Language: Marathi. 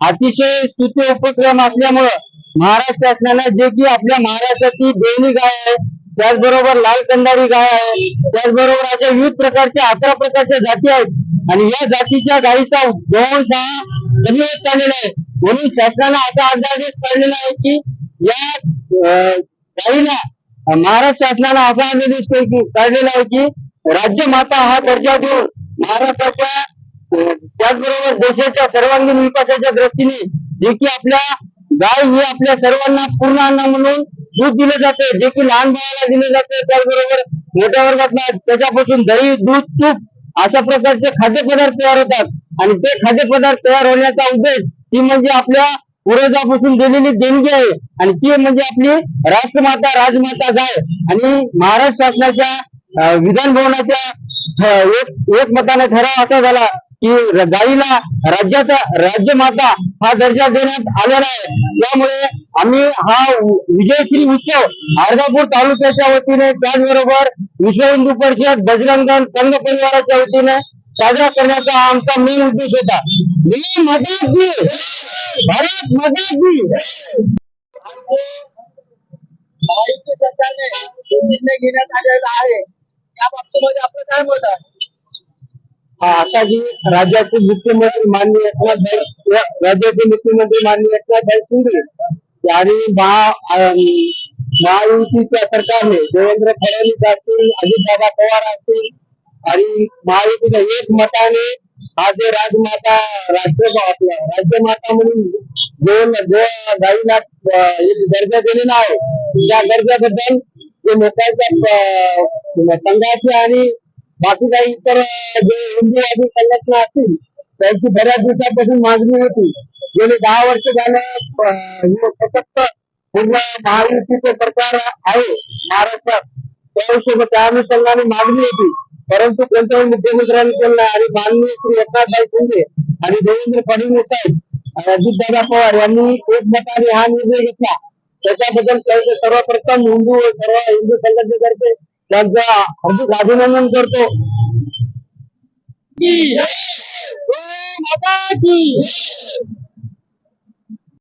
अतिशय स्तुत्य उपक्रम असल्यामुळं महाराष्ट्र शासनानं जे की आपल्या महाराष्ट्राची देवणी गाय आहे त्याचबरोबर लाल कंदारी गाय आहे त्याचबरोबर अशा विविध प्रकारच्या अकरा प्रकारच्या जाती आहेत. आणि या जातीच्या गायीचा गोवंश हा कमी होत चाललेला आहे. म्हणून शासनाने असा अध्यादेश काढलेला आहे की या अं, गायीला महाराष्ट्र शासनानं असा आदेश काढलेला आहे की राज्यमाता हा दर्जा देऊन महाराष्ट्राच्या त्याचबरोबर देशाच्या सर्वांगीण विकासाच्या दृष्टीने जे की आपल्या गाय ही आपल्या सर्वांना पूर्ण अन्न म्हणून दूध दिलं जातं जे की लहान बाळाला दिलं जातं. त्याचबरोबर मोठ्या वर्गातला त्याच्यापासून दही दूध तूप अशा प्रकारचे खाद्यपदार्थ तयार होतात. आणि ते खाद्यपदार्थ तयार होण्याचा उद्देश ती म्हणजे आपल्या पूर्वजापासून दिलेली देणगी आहे. आणि ती म्हणजे आपली राष्ट्रमाता राजमाता गाय. आणि महाराष्ट्र शासनाच्या विधान भवनाच्या एक एकमताने ठराव असा झाला की गाईला राज्याचा राज्यमाता हा दर्जा देण्यात आलेला आहे. त्यामुळे आम्ही हा विजयश्री उत्सव अर्धापूर तालुक्याच्या वतीने त्याचबरोबर विश्व हिंदू परिषद बजरंग संघ परिवाराच्या वतीने साजरा करण्याचा आमचा मेन उद्देश होता. भारत माता सरकारने निर्णय घेण्यात आलेला आहे या बाबतीमध्ये आपलं काय मत आहे? हा, असा की राज्याचे मुख्यमंत्री माननीय एकनाथ राज्याचे मुख्यमंत्री माननीय एकनाथ शिंदे आणि महायुतीच्या सरकारने देवेंद्र फडणवीस असतील अजितदादा पवार असतील आणि महायुतीच्या एक मताने हा जो राजमाता राष्ट्र आपला राज्यमाता म्हणून दोन जो गाईला एक दर्जा दिलेला आहे. त्या दर्जाबद्दल ते लोकांच्या अं, संघाचे आणि बाकी काही इतर जे हिंदूवादी संघटना असतील त्यांची बऱ्याच दिवसापासून मागणी होती. गेले दहा वर्ष झालं सतत पूर्ण महायुतीचं सरकार आहे महाराष्ट्रात. त्या त्या अनुषंगाने मागणी होती. परंतु कोणत्याही मुख्यमंत्र्यांनी केलं नाही. आणि माननीय श्री एकनाथभाई शिंदे आणि देवेंद्र फडणवीस साहेब अजितदादा पवार यांनी एकमताने हा निर्णय घेतला. त्याच्याबद्दल त्यांचे सर्वप्रथम हिंदू सर्व हिंदू संघटनेतर्फे त्यांचं हार्दिक अभिनंदन करतो. की? जय माता की